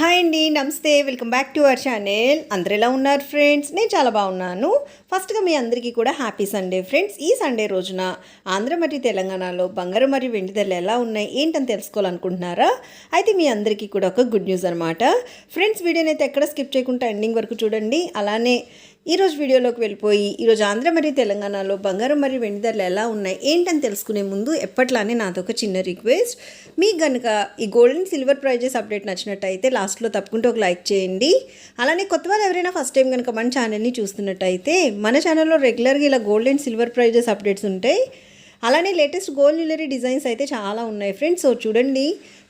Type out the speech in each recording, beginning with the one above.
Hi అండి నమస్తే welcome back to our channel. అందరు ఎలా ఉన్నారు ఫ్రెండ్స్? నేను చాలా బాగున్నాను. ఫస్ట్గా మీ అందరికీ కూడా హ్యాపీ సండే ఫ్రెండ్స్. ఈ సండే రోజున ఆంధ్ర మరియు తెలంగాణలో బంగారం మరియు వెండి ధరలు ఎలా ఉన్నాయి ఏంటని తెలుసుకోవాలనుకుంటున్నారా? అయితే మీ అందరికీ కూడా ఒక గుడ్ న్యూస్ అనమాట ఫ్రెండ్స్ వీడియోని అయితే ఎక్కడ స్కిప్ చేయకుండా ఎండింగ్ వరకు చూడండి. అలానే ఈరోజు వీడియోలోకి వెళ్ళిపోయి ఈరోజు ఆంధ్ర మరియు తెలంగాణలో బంగారం మరియు వెండి ధరలు ఎలా ఉన్నాయి ఏంటని తెలుసుకునే ముందు ఎప్పట్లానే నాతో ఒక చిన్న రిక్వెస్ట్. మీకు కనుక ఈ gold and silver prices update నచ్చినట్టయితే లాస్ట్ లాస్ట్లో తప్పకుండా ఒక లైక్ చేయండి. అలానే కొత్త వాళ్ళు ఎవరైనా ఫస్ట్ టైం కనుక మన ఛానల్ని చూస్తున్నట్టయితే మన ఛానల్లో రెగ్యులర్గా ఇలా gold and silver prices updates ఉంటాయి. అలానే లేటెస్ట్ గోల్డ్ జ్యువెలరీ డిజైన్స్ అయితే చాలా ఉన్నాయి ఫ్రెండ్స్ సో చూడండి.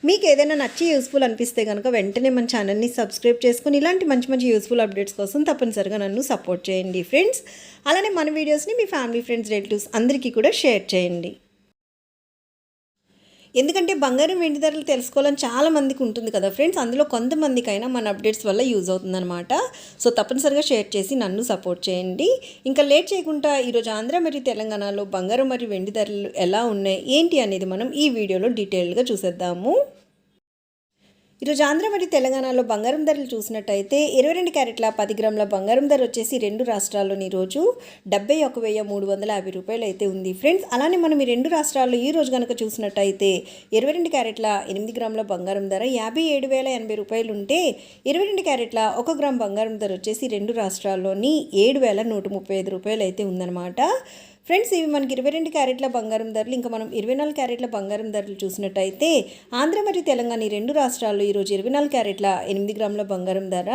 మీకు ఏదైనా నచ్చి యూస్ఫుల్ అనిపిస్తే కనుక వెంటనే మన ఛానల్ని సబ్స్క్రైబ్ చేసుకుని ఇలాంటి మంచి మంచి యూస్ఫుల్ అప్డేట్స్ కోసం తప్పనిసరిగా నన్ను సపోర్ట్ చేయండి ఫ్రెండ్స్ అలానే మన వీడియోస్ని మీ ఫ్యామిలీ ఫ్రెండ్స్ రిలేటివ్స్ అందరికీ కూడా షేర్ చేయండి. ఎందుకంటే బంగారం వెండి ధరలు తెలుసుకోవాలని చాలా మందికి ఉంటుంది కదా ఫ్రెండ్స్. అందులో కొంతమందికైనా మన అప్డేట్స్ వల్ల యూజ్ అవుతుందన్నమాట. సో తప్పనిసరిగా షేర్ చేసి నన్ను సపోర్ట్ చేయండి. ఇంకా లేట్ చేయకుండా ఈరోజు ఆంధ్ర మరియు తెలంగాణలో బంగారం మరియు వెండి ధరలు ఎలా ఉన్నాయి ఏంటి అనేది మనం ఈ వీడియోలో డీటెయిల్గా చూసేద్దాము. ఈరోజు ఆంధ్ర మరియు తెలంగాణలో బంగారం ధరలు చూసినట్టయితే ఇరవై రెండు క్యారెట్ల పది గ్రాముల బంగారం ధర వచ్చేసి రెండు రాష్ట్రాల్లోని రోజు డెబ్బై ఒక వెయ్యి మూడు వందల యాభై రూపాయలు అయితే ఉంది. ఫ్రెండ్స్ అలానే మనం ఈ రెండు రాష్ట్రాల్లో ఈ రోజు కనుక చూసినట్టయితే ఇరవై రెండు క్యారెట్ల ఎనిమిది గ్రాముల బంగారం ధర యాభై ఏడు వేల ఎనభై రూపాయలు ఉంటే ఇరవై రెండు క్యారెట్ల ఒక గ్రామ్ బంగారం ధర వచ్చేసి రెండు రాష్ట్రాల్లోని ఏడు వేల నూట ముప్పై ఐదు రూపాయలు అయితే ఉందన్నమాట. ఫ్రెండ్స్ ఇవి మనకి ఇరవై రెండు క్యారెట్ల బంగారం ధరలు ఇంకా మనం ఇరవై నాలుగు క్యారెట్ల బంగారం ధరలు చూసినట్టయితే ఆంధ్ర మరియు తెలంగాణ ఈ రెండు రాష్ట్రాల్లో ఈరోజు ఇరవై నాలుగు క్యారెట్ల ఎనిమిది గ్రాముల బంగారం ధర.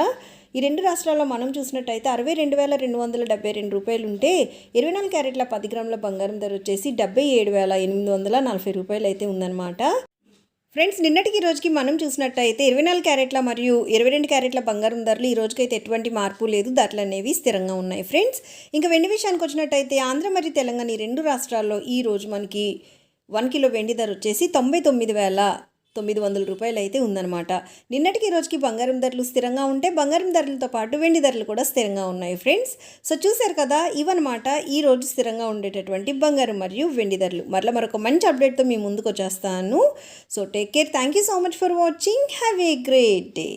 ఈ రెండు రాష్ట్రాల్లో మనం చూసినట్టయితే అరవై రెండు వేల రెండు వందల డెబ్బై రెండు రూపాయలు ఉంటే ఇరవై నాలుగు క్యారెట్ల పది గ్రాముల బంగారం ధర వచ్చేసి డెబ్బై ఏడు వేల ఎనిమిది వందల నలభై రూపాయలు అయితే ఉందన్నమాట. ఫ్రెండ్స్ నిన్నటికి ఈ రోజుకి మనం చూసినట్టయితే ఇరవై నాలుగు క్యారెట్ల మరియు ఇరవై రెండు క్యారెట్ల బంగారం ధరలు ఈ రోజుకైతే ఎటువంటి మార్పు లేదు. ధరలు అనేవి స్థిరంగా ఉన్నాయి ఫ్రెండ్స్. ఇంకా వెండి విషయానికి వచ్చినట్టయితే ఆంధ్ర మరియు తెలంగాణ ఈ రెండు రాష్ట్రాల్లో ఈ రోజు మనకి వన్ కిలో వెండి ధర వచ్చేసి తొంభై తొమ్మిది వేల తొమ్మిది వందల రూపాయలు అయితే ఉందన్నమాట. నిన్నటికి రోజుకి బంగారం ధరలు స్థిరంగా ఉంటే బంగారం ధరలతో పాటు వెండి ధరలు కూడా స్థిరంగా ఉన్నాయి ఫ్రెండ్స్. సో చూశారు కదా ఇవన్నమాట ఈ రోజు స్థిరంగా ఉండేటటువంటి బంగారం మరియు వెండి ధరలు. మరలా మరొక మంచి అప్డేట్తో మీ ముందుకు వచ్చేస్తాను. So take care thank you so much for watching. Have a great day.